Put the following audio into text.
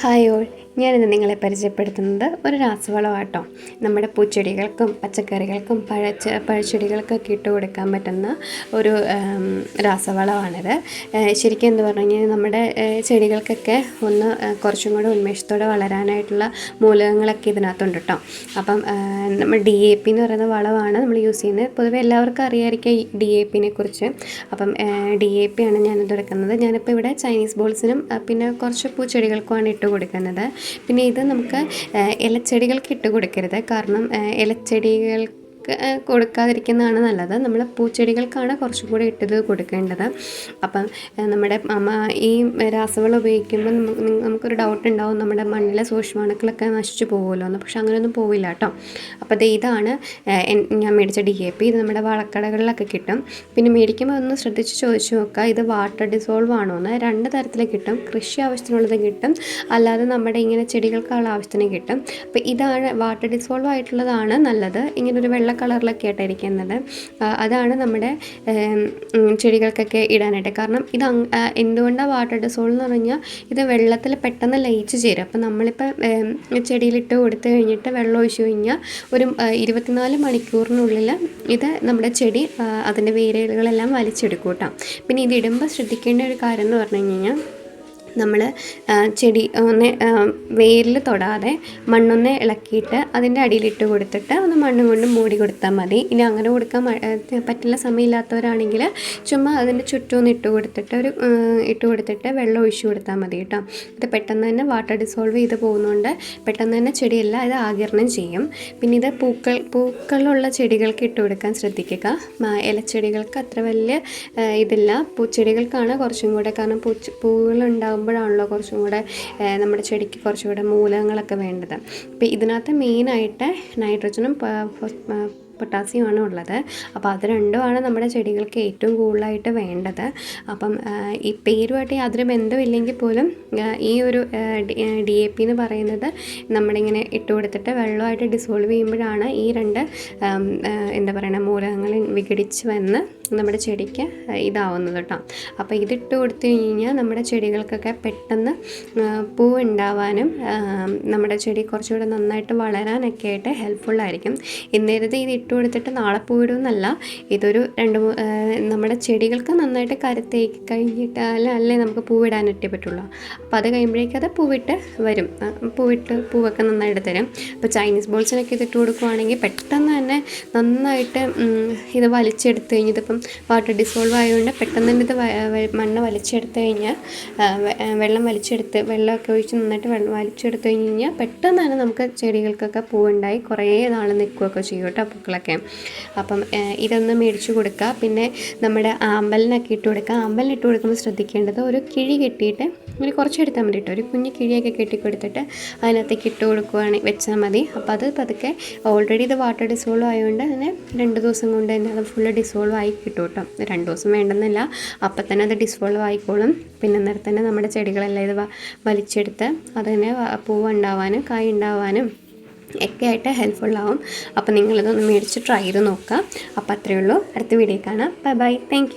Hi all ഞാനിന്ന് നിങ്ങളെ പരിചയപ്പെടുത്തുന്നത് ഒരു രാസവളമാട്ടോ. നമ്മുടെ പൂച്ചെടികൾക്കും പച്ചക്കറികൾക്കും പഴച്ച പഴച്ചെടികൾക്കൊക്കെ ഇട്ട് കൊടുക്കാൻ പറ്റുന്ന ഒരു രാസവളമാണിത്. ശരിക്കും എന്ന് പറഞ്ഞു കഴിഞ്ഞാൽ നമ്മുടെ ചെടികൾക്കൊക്കെ ഒന്ന് കുറച്ചും കൂടെ ഉന്മേഷത്തോടെ വളരാനായിട്ടുള്ള മൂലകങ്ങളൊക്കെ ഇതിനകത്തുണ്ട് കേട്ടോ അപ്പം നമ്മൾ ഡി എ പി എന്ന് പറയുന്ന വളമാണ് നമ്മൾ യൂസ് ചെയ്യുന്നത്. പൊതുവെ എല്ലാവർക്കും അറിയാമായിരിക്കും ഈ ഡി എ പിനെ കുറിച്ച്. അപ്പം ഡി എ പി ആണ് ഞാനിത് എടുക്കുന്നത്. ഞാനിപ്പോൾ ഇവിടെ ചൈനീസ് ബോൾസിനും പിന്നെ കുറച്ച് പൂച്ചെടികൾക്കുമാണ് ഇട്ട് കൊടുക്കുന്നത്. പിന്നെ ഇത് നമുക്ക് ഇലച്ചെടികൾക്ക് ഇട്ട് കൊടുക്കരുത്. കാരണം ആ, കൊടുക്കാതിരിക്കുന്നതാണ് നല്ലത്. നമ്മൾ പൂച്ചെടികൾക്കാണ് കുറച്ചും കൂടി ഇട്ടത് കൊടുക്കേണ്ടത്. അപ്പം നമ്മുടെ ഈ രാസവളം ഉപയോഗിക്കുമ്പോൾ നമുക്ക് നമുക്കൊരു ഡൗട്ട് ഉണ്ടാവും. നമ്മുടെ മണ്ണിലെ സൂക്ഷ്മാണുക്കളൊക്കെ നശിച്ചു പോകുമല്ലോ എന്ന്. പക്ഷെ അങ്ങനെയൊന്നും പോവില്ല കേട്ടോ. അപ്പോൾ ദേ ഇതാണ് ഞാൻ മേടിച്ച ഡി എ പി ഇത് നമ്മുടെ വളക്കടകളിലൊക്കെ കിട്ടും. പിന്നെ മേടിക്കുമ്പോൾ ഒന്ന് ശ്രദ്ധിച്ച് ചോദിച്ചു നോക്കുക. ഇത് വാട്ടർ ഡിസോൾവ് ആണോ എന്ന്. രണ്ട് തരത്തിൽ കിട്ടും. കൃഷി ആവശ്യത്തിനുള്ളത് കിട്ടും. അല്ലാതെ നമ്മുടെ ഇങ്ങനെ ചെടികൾക്കുള്ള ആവശ്യത്തിന് കിട്ടും. അപ്പോൾ ഇതാണ് വാട്ടർ ഡിസോൾവ് ആയിട്ടുള്ളതാണ് നല്ലത്. ഇങ്ങനൊരു വെള്ള കളറിലൊക്കെ ആയിട്ട് ഇരിക്കുന്നത് അതാണ് നമ്മുടെ ചെടികൾക്കൊക്കെ ഇടാനായിട്ട്. കാരണം ഇത് എന്തുകൊണ്ടാണ് വാട്ടർ ഡിസോൾ എന്ന് പറഞ്ഞാൽ ഇത് വെള്ളത്തിൽ പെട്ടെന്ന് ലയിച്ച് ചേരും. അപ്പം നമ്മളിപ്പോൾ ചെടിയിലിട്ട് കൊടുത്തു കഴിഞ്ഞിട്ട് വെള്ളം ഒഴിച്ചു കഴിഞ്ഞാൽ ഒരു ഇരുപത്തിനാല് മണിക്കൂറിനുള്ളിൽ ഇത് നമ്മുടെ ചെടി അതിന്റെ വേരുകളെല്ലാം വലിച്ചെടുക്കും പിന്നെ ഇത് ഇടുമ്പോൾ ശ്രദ്ധിക്കേണ്ട ഒരു കാര്യം എന്ന് പറഞ്ഞു കഴിഞ്ഞാൽ നമ്മൾ ചെടി ഒന്ന് വെയിലിൽ തൊടാതെ മണ്ണൊന്ന് ഇളക്കിയിട്ട് അതിന്റെ അടിയിലിട്ട് കൊടുത്തിട്ട് ഒന്ന് മണ്ണ് കൊണ്ട് മൂടി കൊടുത്താൽ മതി. ഇനി അങ്ങനെ കൊടുക്കാൻ പറ്റില്ല സമയമില്ലാത്തവരാണെങ്കിൽ ചുമ്മാ അതിന്റെ ചുറ്റും ഒന്ന് ഇട്ട് കൊടുത്തിട്ട് ഒരു ഇട്ട് കൊടുത്തിട്ട് വെള്ളം ഒഴിച്ചു കൊടുത്താൽ മതി കേട്ടോ. ഇത് പെട്ടെന്ന് തന്നെ വാട്ടർ ഡിസോൾവ് ചെയ്ത് പോകുന്നതുകൊണ്ട് പെട്ടെന്ന് തന്നെ ചെടിയെല്ലാം ഇത് ആകിരണം ചെയ്യും. പിന്നെ ഇത് പൂക്കൾ പൂക്കളുള്ള ചെടികൾക്ക് ഇട്ട് കൊടുക്കാൻ ശ്രദ്ധിക്കുക. ഇലച്ചെടികൾക്ക് അത്ര വലിയ ഇതില്ല. പൂച്ചെടികൾക്കാണ് കുറച്ചും കൂടെ. കാരണം പൂച്ച പൂവുകൾ ഉണ്ടാകുമ്പോഴാണല്ലോ കുറച്ചും കൂടെ നമ്മുടെ ചെടിക്ക് കുറച്ചും കൂടെ മൂലകങ്ങളൊക്കെ വേണ്ടത്. അപ്പോൾ ഇതിനകത്ത് മെയിനായിട്ട് നൈട്രജനും പൊട്ടാസ്യമാണ് ഉള്ളത്. അപ്പോൾ അത് രണ്ടുമാണ് നമ്മുടെ ചെടികൾക്ക് ഏറ്റവും കൂടുതലായിട്ട് വേണ്ടത്. അപ്പം ഈ പേരുമായിട്ട് യാതൊരു ബന്ധമില്ലെങ്കിൽ പോലും ഈ ഒരു ഡി എ പി എന്ന് പറയുന്നത് നമ്മളിങ്ങനെ ഇട്ട് കൊടുത്തിട്ട് വെള്ളമായിട്ട് ഡിസോൾവ് ചെയ്യുമ്പോഴാണ് ഈ രണ്ട് എന്താ പറയുക മൂലകങ്ങൾ വിഘടിച്ച് വന്ന് നമ്മുടെ ചെടിക്ക് ഇതാവുന്നത് കേട്ടോ. അപ്പോൾ ഇതിട്ട് കൊടുത്തു കഴിഞ്ഞാൽ നമ്മുടെ ചെടികൾക്കൊക്കെ പെട്ടെന്ന് പൂ ഉണ്ടാവാനും നമ്മുടെ ചെടി കുറച്ചുകൂടെ നന്നായിട്ട് വളരാനൊക്കെ ആയിട്ട് ഹെൽപ്ഫുള്ളായിരിക്കും ഇന്നേരത്തെ ഇത് ഇട്ട് കൊടുത്തിട്ട് നാളെ പൂവിടുമെന്നല്ല ഇതൊരു രണ്ട് നമ്മുടെ ചെടികൾക്ക് നന്നായിട്ട് കരുത്തേക്ക് കഴിഞ്ഞിട്ടാൽ അല്ലേ നമുക്ക് പൂവിടാനൊറ്റേ പറ്റുള്ളൂ. അപ്പോൾ അത് കഴിയുമ്പോഴേക്കും അത് പൂവിട്ട് വരും. പൂവിട്ട് പൂവൊക്കെ നന്നായിട്ട് തരും. അപ്പോൾ ചൈനീസ് ബോൾസിനൊക്കെ ഇതിട്ട് കൊടുക്കുവാണെങ്കിൽ പെട്ടെന്ന് തന്നെ നന്നായിട്ട് ഇത് വലിച്ചെടുത്ത് കഴിഞ്ഞ് ഇതിപ്പം വാട്ടർ ഡിസോൾവ് ആയതുകൊണ്ട് പെട്ടെന്ന് തന്നെ ഇത് മണ്ണ് വലിച്ചെടുത്ത് കഴിഞ്ഞാൽ വെള്ളം വലിച്ചെടുത്ത് വെള്ളമൊക്കെ ഒഴിച്ച് നന്നായിട്ട് വെള്ളം വലിച്ചെടുത്ത് കഴിഞ്ഞ് കഴിഞ്ഞാൽ പെട്ടെന്ന് തന്നെ നമുക്ക് ചെടികൾക്കൊക്കെ പൂവുണ്ടായി കുറേ നാൾ നിൽക്കുകയൊക്കെ ചെയ്യും കേട്ടോ പൂക്കളൊക്കെ. അപ്പം ഇതൊന്ന് മേടിച്ചു കൊടുക്കുക. പിന്നെ നമ്മുടെ ആമ്പലിനൊക്കെ ഇട്ട് കൊടുക്കുക. ആമ്പലിനിട്ട് കൊടുക്കുമ്പോൾ ശ്രദ്ധിക്കേണ്ടത് ഒരു കിഴി കെട്ടിയിട്ട് ഒരു കുറച്ച് എടുത്താൽ മതി കേട്ടോ. ഒരു കുഞ്ഞ് കിഴിയൊക്കെ കെട്ടിക്കൊടുത്തിട്ട് അതിനകത്തേക്ക് ഇട്ട് കൊടുക്കുവാണെങ്കിൽ വെച്ചാൽ മതി. അപ്പോൾ അത് പതുക്കെ ഓൾറെഡി ഇത് വാട്ടർ ഡിസോൾവ് ആയതുകൊണ്ട് തന്നെ രണ്ട് ദിവസം കൊണ്ട് തന്നെ അത് ഫുള്ള് ഡിസോൾവ് ആയി കേട്ടോ രണ്ട് ദിവസം വേണ്ടെന്നില്ല. അപ്പം തന്നെ അത് ഡിസ്ഫോൾവ് ആയിക്കോളും. പിന്നെ അന്നേരം തന്നെ നമ്മുടെ ചെടികളെല്ലാം ഇത് വലിച്ചെടുത്ത് അതിനെ പൂവ് ഉണ്ടാവാനും കായ് ഉണ്ടാവാനും ഒക്കെ ആയിട്ട് ഹെൽപ്ഫുള്ളാവും അപ്പോൾ നിങ്ങളിതൊന്ന് മേടിച്ച് ട്രൈ ചെയ്ത് നോക്കുക അപ്പോൾ അത്രയേ ഉള്ളൂ. അടുത്ത വീഡിയോ കാണാം. Bye bye thank